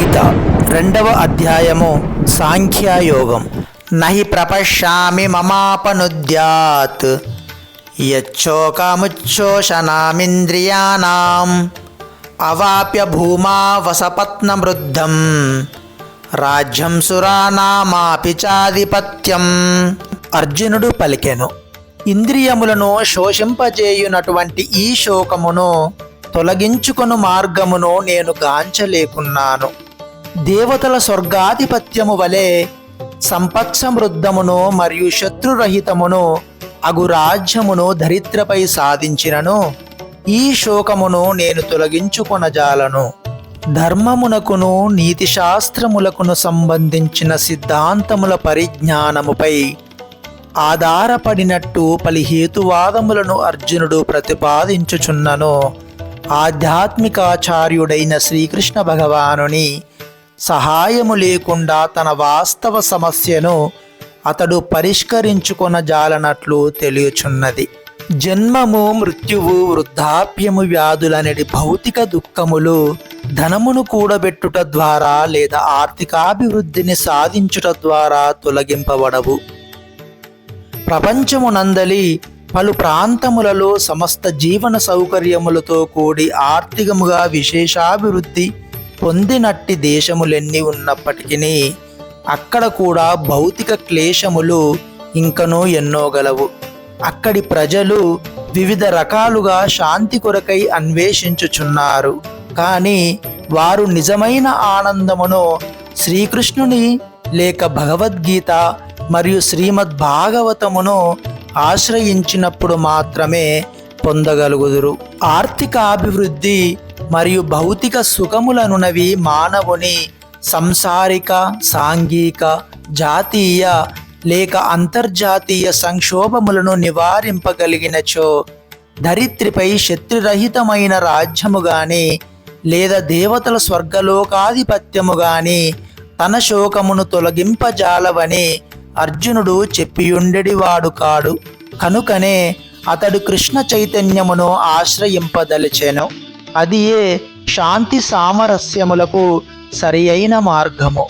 గీత రెండవ అధ్యాయము సాంఖ్యయోగం. నహి ప్రపశ్యామి మమాపనుద్యాత్. యచ్చోకముచ్చోషణామింద్రియాణం. అవాప్య భూమా వసపత్నమృద్ధం రాజ్యం సురానామాపి చాధిపత్యం. అర్జునుడు పలికెను. ఇంద్రియములను శోషింపజేయునటువంటి ఈ శోకమును తొలగించుకొను మార్గమును నేను గాంచలేకున్నాను. దేవతల స్వర్గాధిపత్యము వలె సంపత్ సమృద్ధమును మరియు శత్రురహితమును అగు రాజ్యమును ధరిత్రపై సాధించినను. ఈ శోకమును నేను తొలగించుకొనజాలను. ధర్మమునకును నీతి శాస్త్రములకును సంబంధించిన సిద్ధాంతముల పరిజ్ఞానముపై ఆధారపడినట్టు పలు హేతువాదములను అర్జునుడు ప్రతిపాదించుచున్నను. ఆధ్యాత్మికాచార్యుడైన శ్రీకృష్ణ భగవానుని సహాయము లేకుండా తన వాస్తవ సమస్యను అతడు పరిష్కరించుకొనజాలనట్లు తెలియచున్నది. జన్మము మృత్యువు వృద్ధాప్యము వ్యాధులనేటి భౌతిక దుఃఖములు ధనమును కూడబెట్టుట ద్వారా లేదా ఆర్థికాభివృద్ధిని సాధించుట ద్వారా తొలగింపబడవు. ప్రపంచమునందలి పలు ప్రాంతములలో సమస్త జీవన సౌకర్యములతో కూడి ఆర్థికముగా విశేషాభివృద్ధి పొందినట్టి దేశములెన్ని ఉన్నప్పటికీ అక్కడ కూడా భౌతిక క్లేశములు ఇంకనూ ఎన్నో గలవు. అక్కడి ప్రజలు వివిధ రకాలుగా శాంతి కొరకై అన్వేషించుచున్నారు. కానీ వారు నిజమైన ఆనందమును శ్రీకృష్ణుని లేక భగవద్గీత మరియు శ్రీమద్ భాగవతమును ఆశ్రయించినప్పుడు మాత్రమే పొందగలుగుదురు. ఆర్థిక అభివృద్ధి మరియు భౌతిక సుఖములనునవి మానవుని సంసారిక సాంఘిక జాతీయ లేక అంతర్జాతీయ సంక్షోభములను నివారింపగలిగినచో ధరిత్రిపై శత్రురహితమైన రాజ్యము గాని లేదా దేవతల స్వర్గలోకాధిపత్యము గాని తన శోకమును తొలగింపజాలవని అర్జునుడు చెప్పియుండెడివాడు కాడు. కనుకనే అతడు కృష్ణ చైతన్యమును ఆశ్రయింపదలిచెను. అది ఏ శాంతి సామరస్యములకు సరి అయిన మార్గము.